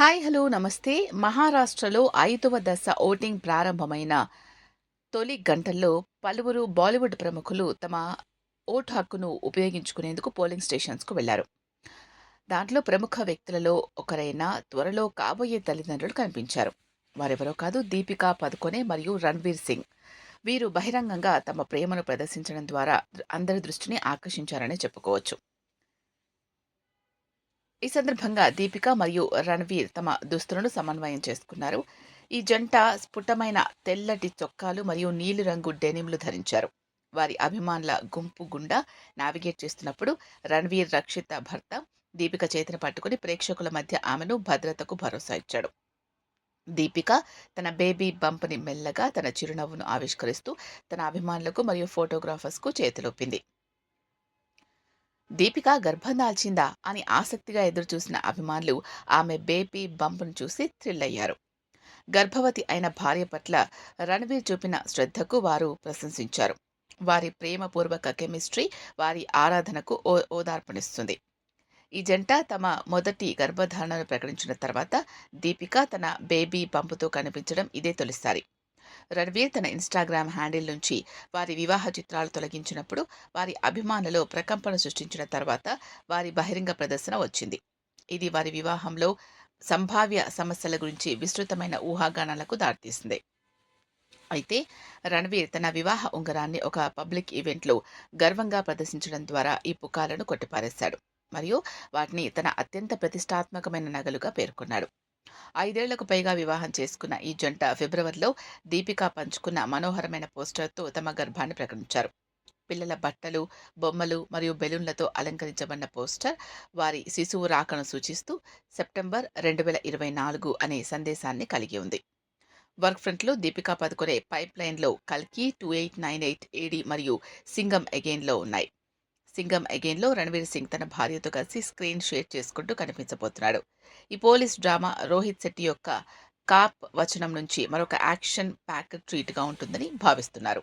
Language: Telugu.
హాయ్ హలో నమస్తే. మహారాష్ట్రలో ఐదవ దశ ఓటింగ్ ప్రారంభమైన తొలి గంటల్లో పలువురు బాలీవుడ్ ప్రముఖులు తమ ఓటు హక్కును ఉపయోగించుకునేందుకు పోలింగ్ స్టేషన్స్కు వెళ్ళారు. దాంట్లో ప్రముఖ వ్యక్తులలో ఒకరైన త్వరలో కాబోయే తల్లిదండ్రులు కనిపించారు. వారెవరో కాదు దీపికా పదుకొనే మరియు రణ్వీర్ సింగ్. వీరు బహిరంగంగా తమ ప్రేమను ప్రదర్శించడం ద్వారా అందరి దృష్టిని ఆకర్షించారనే చెప్పుకోవచ్చు. ఈ సందర్భంగా దీపిక మరియు రణవీర్ తమ దుస్తులను సమన్వయం చేసుకున్నారు. ఈ జంట స్ఫుటమైన తెల్లటి చొక్కాలు మరియు నీలిరంగు డెనిమ్లు ధరించారు. వారి అభిమానుల గుంపు గుండా నావిగేట్ చేస్తున్నప్పుడు రణవీర్ రక్షిత భర్త దీపిక చేతిని పట్టుకుని ప్రేక్షకుల మధ్య ఆమెను భద్రతకు భరోసా ఇచ్చాడు. దీపిక తన బేబీ బంప్ని మెల్లగా తన చిరునవ్వును ఆవిష్కరిస్తూ తన అభిమానులకు మరియు ఫోటోగ్రాఫర్స్కు చేతిలోపింది దీపిక గర్భం దాల్చిందా అని ఆసక్తిగా ఎదురుచూసిన అభిమానులు ఆమె బేబీ బంప్ను చూసి థ్రిల్ అయ్యారు గర్భవతి అయిన భార్య పట్ల రణవీర్ చూపిన శ్రద్ధకు వారు ప్రశంసించారు. వారి ప్రేమపూర్వక కెమిస్ట్రీ వారి ఆరాధనకు ఓ ఓదార్పునిస్తుంది. ఈ జంట తమ మొదటి గర్భధారణను ప్రకటించిన తర్వాత దీపిక తన బేబీ పంపుతో కనిపించడం ఇదే తొలిసారి. రణవీర్ తన ఇన్స్టాగ్రామ్ హ్యాండిల్ నుంచి వారి వివాహ చిత్రాలు తొలగించినప్పుడు వారి అభిమానులు ప్రకంపన సృష్టించిన తర్వాత వారి బహిరంగ ప్రదర్శన వచ్చింది. ఇది వారి వివాహంలో సంభావ్య సమస్యల గురించి విస్తృతమైన ఊహాగానాలకు దారితీసింది. అయితే రణవీర్ తన వివాహ ఉంగరాన్ని ఒక పబ్లిక్ ఈవెంట్లో గర్వంగా ప్రదర్శించడం ద్వారా ఈ పుకాలను కొట్టిపారేశాడు. మరియు వాటిని తన అత్యంత ప్రతిష్టాత్మకమైన నగలుగా పేర్కొన్నాడు. ఐదేళ్ళకు పైగా వివాహం చేసుకున్న ఈ జంట ఫిబ్రవరిలో దీపిక పంచుకున్న మనోహరమైన పోస్టర్తో తమ గర్భాన్ని ప్రకటించారు. పిల్లల బట్టలు బొమ్మలు మరియు బెలూన్లతో అలంకరించబడిన పోస్టర్ వారి శిశువు రాకను సూచిస్తూ సెప్టెంబర్ రెండు వేల ఇరవై నాలుగు అనే సందేశాన్ని కలిగి ఉంది. వర్క్ ఫ్రంట్లో దీపికా పదుకొనే పైప్ లైన్లో కల్కి two eight nine eight AD మరియు సింగం అగైన్లో ఉన్నాయి. సింగం అగైన్లో రణవీర్ సింగ్ తన భార్యతో కలిసి స్క్రీన్ షేర్ చేసుకుంటూ కనిపించబోతున్నాడు. ఈ పోలీస్ డ్రామా రోహిత్ శెట్టి యొక్క కాప్ వచనం నుంచి మరొక యాక్షన్ ప్యాక్ ట్రీట్గా ఉంటుందని భావిస్తున్నారు.